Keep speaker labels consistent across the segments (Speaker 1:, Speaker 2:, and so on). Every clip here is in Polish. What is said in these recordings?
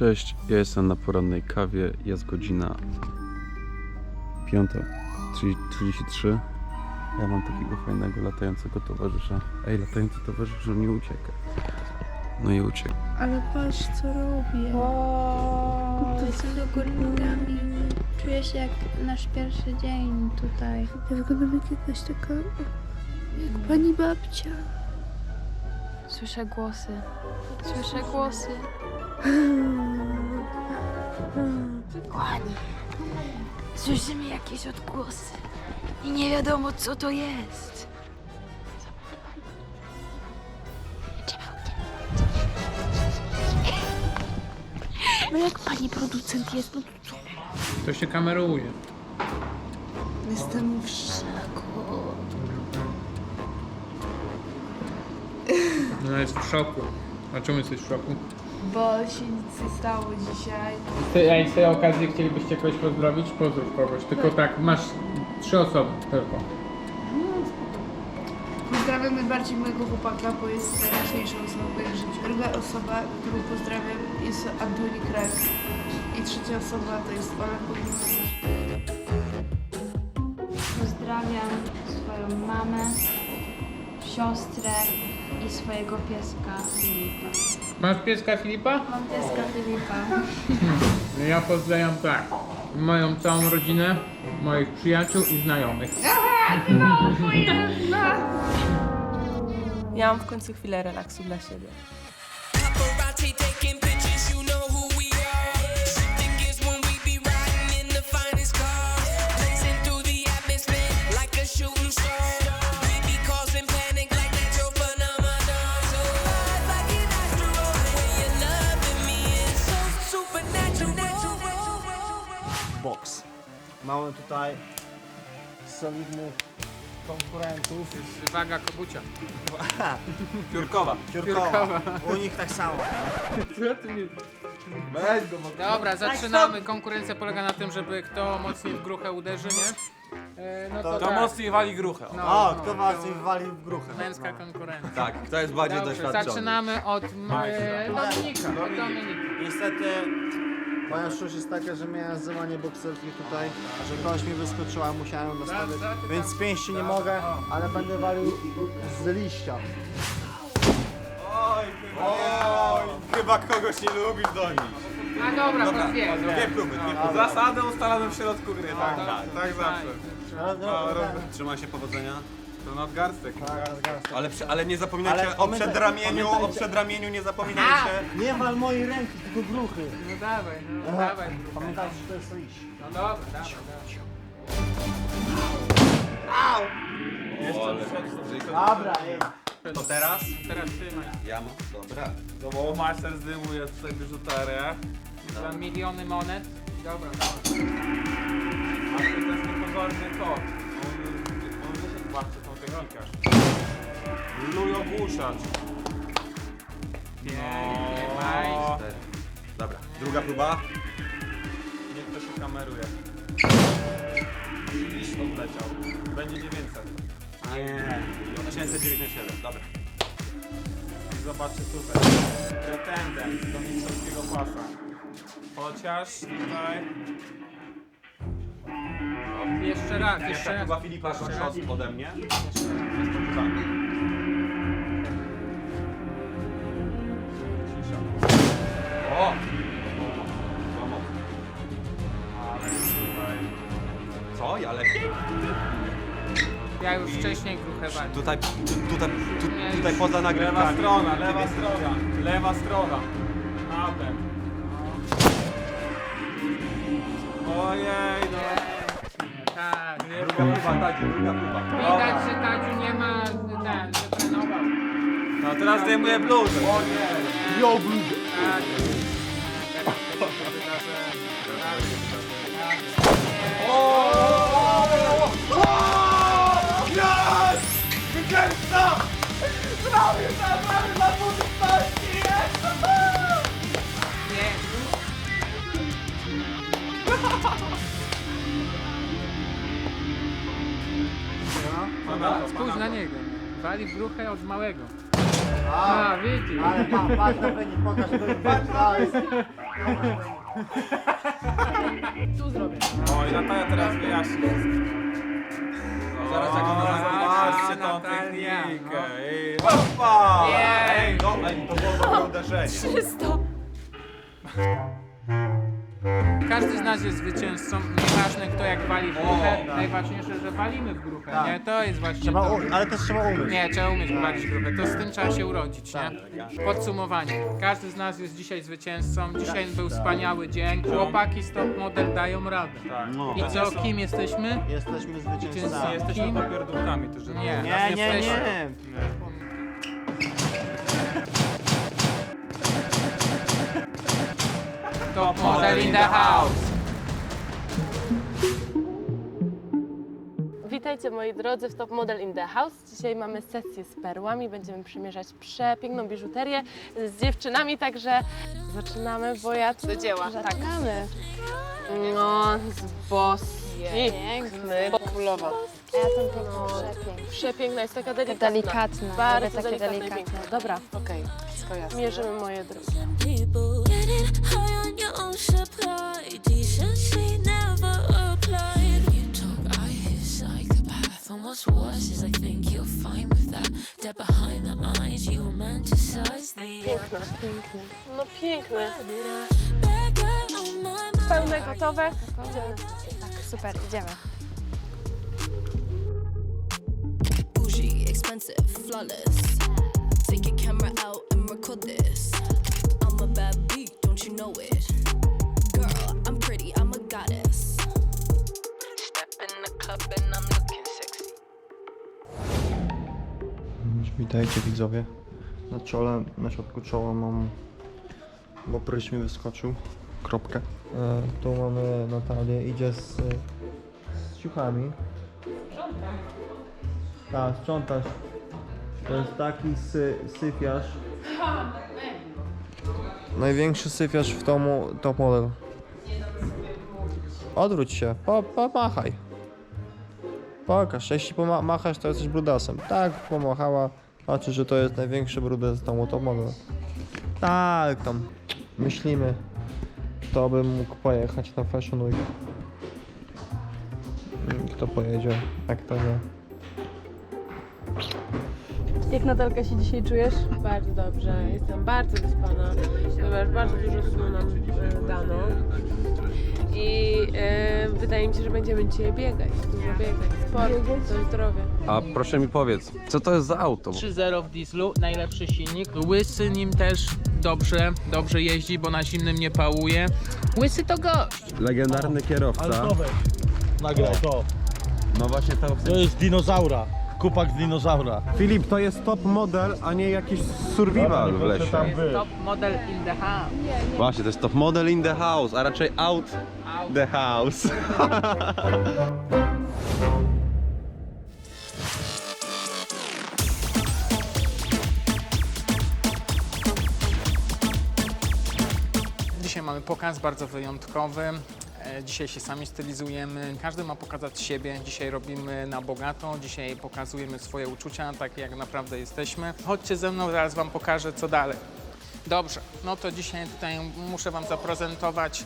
Speaker 1: Cześć, ja jestem na porannej kawie. Jest godzina 5.33. Ja mam takiego fajnego latającego towarzysza. Ej, latający towarzysz nie ucieka. No i uciekł.
Speaker 2: Ale patrz co robię.
Speaker 3: Jestem do góry nogami. Czuję się jak nasz pierwszy dzień tutaj.
Speaker 2: Ja wyglądam jak jakaś taka... jak pani babcia.
Speaker 3: Słyszę głosy. Słyszę głosy. Kochani, słyszymy jakieś odgłosy i nie wiadomo co to jest.
Speaker 2: No jak pani producent jest, no to co?
Speaker 4: To się kameruje.
Speaker 2: Jestem w szoku.
Speaker 4: No jest w szoku. A czemu jesteś w szoku?
Speaker 2: Bo się nic nie stało dzisiaj.
Speaker 4: A z tej okazji chcielibyście kogoś pozdrowić? Pozdrów kogoś. Tylko tak, masz trzy osoby tylko.
Speaker 2: Pozdrawiam najbardziej mojego chłopaka, bo jest najważniejszą osobą w moim życiu. Druga osoba, którą pozdrawiam jest Antoni Krak. I trzecia osoba to jest Ola Powinowicz.
Speaker 3: Pozdrawiam swoją mamę, siostrę i swojego pieska Filipa.
Speaker 4: Masz pieska Filipa?
Speaker 3: Mam pieska Filipa.
Speaker 4: No Ja pozdrawiam tak. Moją całą rodzinę, moich przyjaciół i znajomych.
Speaker 5: Ja mam w końcu chwilę relaksu dla siebie.
Speaker 6: Paparazzi taking pictures, you know
Speaker 7: Mamy tutaj solidnych konkurentów.
Speaker 4: Waga kogucia.
Speaker 7: Piórkowa. Piórkowa. U nich tak samo.
Speaker 4: Dobra, zaczynamy. Konkurencja polega na tym, żeby kto mocniej w gruchę uderzy, nie? E, No to,
Speaker 7: To
Speaker 4: tak.
Speaker 8: mocniej wali gruchę.
Speaker 4: No,
Speaker 7: O,
Speaker 4: no,
Speaker 7: kto bardziej walił w gruchę?
Speaker 4: Męska konkurencja.
Speaker 8: Tak, kto jest bardziej
Speaker 4: Dobrze,
Speaker 8: doświadczony?
Speaker 4: zaczynamy od e, Dominika. Od Dominika.
Speaker 7: Niestety moja szczęść jest taka, że miałem złamanie bokserki tutaj, że kość mi wyskoczyła, musiałem nastawić, więc z pięści nie mogę, ale będę walił z liścia.
Speaker 8: Oj, oj, chyba kogoś nie lubisz donić.
Speaker 4: A dobra, to dwie.
Speaker 8: Dwie próby, dwie próby. Zasadę ustalamy w środku gry, tak, tak, tak zawsze.
Speaker 7: No, no, no,
Speaker 8: Trzymaj się powodzenia. To nadgarstek.
Speaker 7: tak.
Speaker 8: Ale, przy, ale nie zapominajcie
Speaker 7: Ale
Speaker 8: o
Speaker 7: pamiętaj-
Speaker 8: przedramieniu, o
Speaker 7: pamiętajcie-
Speaker 8: przedramieniu nie zapominajcie.
Speaker 7: Nie wal mojej ręki, tylko gruchy.
Speaker 4: No dawaj, no dawaj.
Speaker 7: Pamiętajcie, że to jest liść.
Speaker 4: No dobra, dawaj, dawaj.
Speaker 7: Dobra, ej.
Speaker 8: To teraz?
Speaker 4: Teraz masz
Speaker 8: Ja mam, dobra.
Speaker 9: No bo master zdejmuje tutaj biżuterię.
Speaker 4: za miliony monet. Dobra, dobra.
Speaker 9: A to jest niepozorny kot. On, on wyszedł właśnie tą technikę. Lujogłuszacz.
Speaker 4: Pięknie,
Speaker 9: No.
Speaker 4: majster.
Speaker 8: Dobra, druga próba.
Speaker 9: Niech to się kameruje. Liść odleciał. Będzie 900.
Speaker 8: Nie. 997, dobra.
Speaker 9: I zobaczcie tutaj. Pretendent do mistrzowskiego pasa. Chociaż tutaj...
Speaker 4: Jeszcze raz, jeszcze raz.
Speaker 8: próba Filipa
Speaker 4: Jeszcze raz.
Speaker 8: Szos ode mnie.
Speaker 9: Cisza.
Speaker 8: O! Złamał.
Speaker 9: Ale tutaj...
Speaker 8: Co? Ja lepiej?
Speaker 4: Ja już wcześniej gruchę waliłem.
Speaker 8: Tutaj, tu, tutaj, tu, tutaj poza
Speaker 9: Lewa
Speaker 8: nagrywkami.
Speaker 9: strona, lewa strona. Lewa strona. Na ten. No. Ojej, no.
Speaker 4: Tak.
Speaker 8: Druga próba, Tadziu, druga próba.
Speaker 4: Widać, że Tadziu nie ma ten, że trenował.
Speaker 9: No teraz zdejmuję bluzę. O nie.
Speaker 7: Jo, bluzę.
Speaker 4: Tak. Się wydarzy.
Speaker 9: No,
Speaker 4: Spójrz na niego. Wali w gruchę od małego. A, widzisz.
Speaker 7: Ale pa, patrz na wynik, pokaż wynik. Patrz na
Speaker 8: O, i Natalia teraz wyjaśni. Zaraz jak ona zobaczcie tą
Speaker 4: Natalia,
Speaker 8: technikę. Ej, Opa!
Speaker 4: Jej.
Speaker 8: Ej, no, ej, to było dobre uderzenie.
Speaker 4: Każdy z nas jest zwycięzcą, nieważne kto jak wali w gruchę, najważniejsze, że walimy w gruchę,
Speaker 7: Tak.
Speaker 4: nie? To jest właśnie
Speaker 7: Trzeba
Speaker 4: to.
Speaker 7: u... Ale też trzeba umieć.
Speaker 4: Nie, trzeba umieć walić w gruchę, to z tym trzeba się urodzić, nie? Podsumowanie. Każdy z nas jest dzisiaj zwycięzcą, dzisiaj był wspaniały dzień, chłopaki z top model dają radę.
Speaker 1: No.
Speaker 4: I co, kim jesteśmy?
Speaker 7: Jesteśmy zwycięzcami.
Speaker 8: Jesteśmy popierdółkami, to że
Speaker 4: Nie.
Speaker 7: Nie, nie,
Speaker 4: Jesteśmy-
Speaker 7: nie.
Speaker 4: Top model in the house.
Speaker 5: Witajcie moi drodzy w Top Model in the House. Dzisiaj mamy sesję z perłami. Będziemy przymierzać przepiękną biżuterię z dziewczynami, także zaczynamy, bo ja do dzieła. Tak.
Speaker 3: Zaczynamy.
Speaker 5: No, z boss.
Speaker 3: Piękny.
Speaker 5: Populowa.
Speaker 3: A ja ten piękny przepiękny.
Speaker 5: Przepiękna, jest taka delikatna.
Speaker 3: Delikatna.
Speaker 5: Bardzo
Speaker 3: takie
Speaker 5: delikatna i
Speaker 3: delikatne.
Speaker 5: piękna. Dobra, okej. Wszystko jasne. Mierzymy moje drogi.
Speaker 6: People high on your own supply. Decency never applied. You talk, I hear psychopath. And what's worse is I think you're fine with that. Dead behind the eyes, you romanticize the
Speaker 5: Piękna, piękne. No piękne. Pełne gotowe.
Speaker 3: Super, idziemy.
Speaker 6: Bougie, expensive, flawless. Take your camera out and record this. Know it? Girl, I'm pretty, I'm a goddess. Step in the club and I'm looking sexy.
Speaker 7: Witajcie widzowie. Na czole, na środku czoła mam, bo pryś mi wyskoczył, kropkę. E, tu mamy Natalię, idzie z, z ciuchami. Tak, sprzątasz. To jest taki sy, syfiarz. Największy syfiarz w domu top model. Odwróć się, po, pomachaj. Pokaż, jeśli pomachasz, to jesteś brudasem. Tak, pomachała. Znaczy, że to jest największy brudes z domu top model. Tak, tam myślimy, kto by mógł pojechać na Fashion Week. Kto pojedzie, jak to nie.
Speaker 5: Jak Natalka się dzisiaj czujesz? Bardzo dobrze, jestem bardzo wyspana, ponieważ bardzo dużo snu nam e, dano. I e, wydaje mi się, że będziemy dzisiaj biegać, dużo biegać. Sport to zdrowie.
Speaker 1: A proszę mi powiedz, co to jest za auto?
Speaker 4: 3.0 w dieslu, najlepszy silnik. Łysy nim też dobrze, dobrze jeździ, bo na zimnym nie pałuje. Łysy to gość.
Speaker 1: Legendarny kierowca.
Speaker 10: Nagraj to.
Speaker 1: No właśnie to
Speaker 10: To jest dinozaura. Kupak z dinozaura.
Speaker 1: Filip, to jest top model, a nie jakiś survival w lesie.
Speaker 4: Top model in the house.
Speaker 1: Właśnie, to jest top model in the house, a raczej out the house.
Speaker 4: Dzisiaj mamy pokaz bardzo wyjątkowy. E, Dzisiaj się sami stylizujemy. Każdy ma pokazać siebie. Dzisiaj robimy na bogato. Dzisiaj pokazujemy swoje uczucia, takie jak naprawdę jesteśmy. Chodźcie ze mną, zaraz Wam pokażę, co dalej. Dobrze, no to dzisiaj tutaj muszę Wam zaprezentować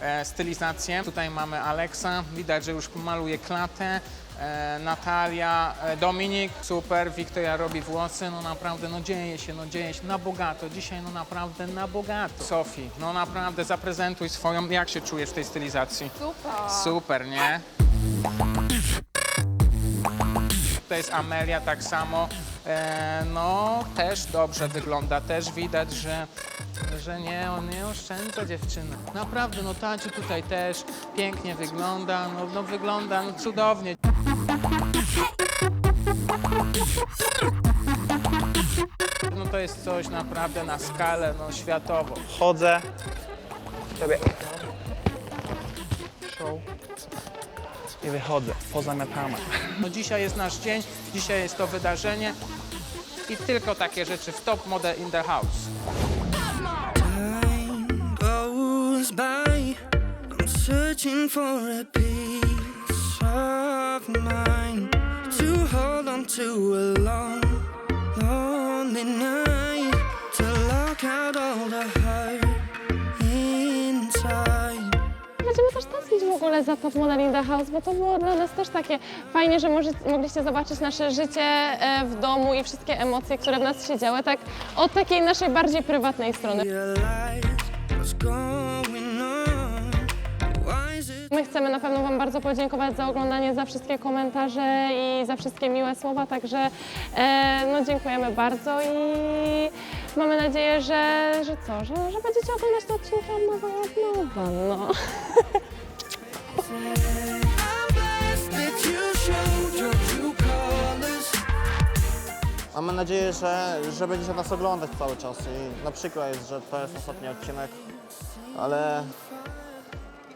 Speaker 4: e, stylizację. Tutaj mamy Aleksa, widać, że już maluje klatę. E, Natalia, e, Dominik, super, Wiktoria robi włosy, no naprawdę, no dzieje się, no dzieje się, na bogato, dzisiaj no naprawdę na bogato. Sofii, no naprawdę zaprezentuj swoją, jak się czujesz w tej stylizacji? Super. Super, nie? To jest Amelia tak samo. E, no, też dobrze wygląda, też widać, że, że nie, on nie oszczędza dziewczyny. Naprawdę, no Taci tutaj też pięknie wygląda, no, no wygląda no, cudownie. No to jest coś naprawdę na skalę no, światową.
Speaker 8: Chodzę. Sobie. Show. I wychodzę. Pozamiatamy.
Speaker 4: No dzisiaj jest nasz dzień, dzisiaj jest to wydarzenie i tylko takie rzeczy w Top Model in the House.
Speaker 6: goes by. I'm searching for a peace of mind to to a long, lonely night. feel the hurt inside.
Speaker 11: Będziemy też tęsknić w ogóle za Top Model in the House, bo to było dla nas też takie fajnie, że może, mogliście zobaczyć nasze życie e, w domu i wszystkie emocje, które w nas się działy, tak od takiej naszej bardziej prywatnej strony.
Speaker 6: Realize what's going
Speaker 11: My chcemy na pewno Wam bardzo podziękować za oglądanie, za wszystkie komentarze i za wszystkie miłe słowa, także e, no dziękujemy bardzo i mamy nadzieję, że, że co, że, że będziecie oglądać te odcinki od nowa od nowa, no.
Speaker 6: Colors?
Speaker 7: Mamy nadzieję, że, że będziecie nas oglądać cały czas i na przykład jest, że to jest ostatni odcinek, ale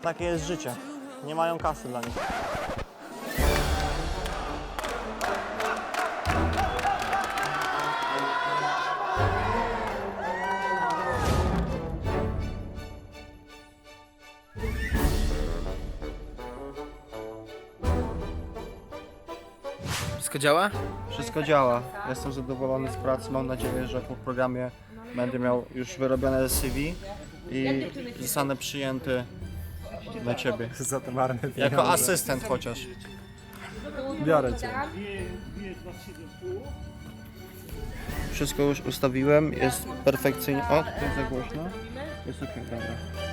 Speaker 7: takie jest życie. Nie mają kasy dla nich.
Speaker 8: Wszystko działa?
Speaker 7: Wszystko działa. Jestem zadowolony z pracy. Mam nadzieję, że po programie będę miał już wyrobione CV i zostanę przyjęty na ciebie.
Speaker 8: Za te marne
Speaker 7: Jako asystent chociaż.
Speaker 8: Biorę cię.
Speaker 7: Wszystko już ustawiłem, jest perfekcyjnie. O, to jest za głośno. Jest okej, dobra.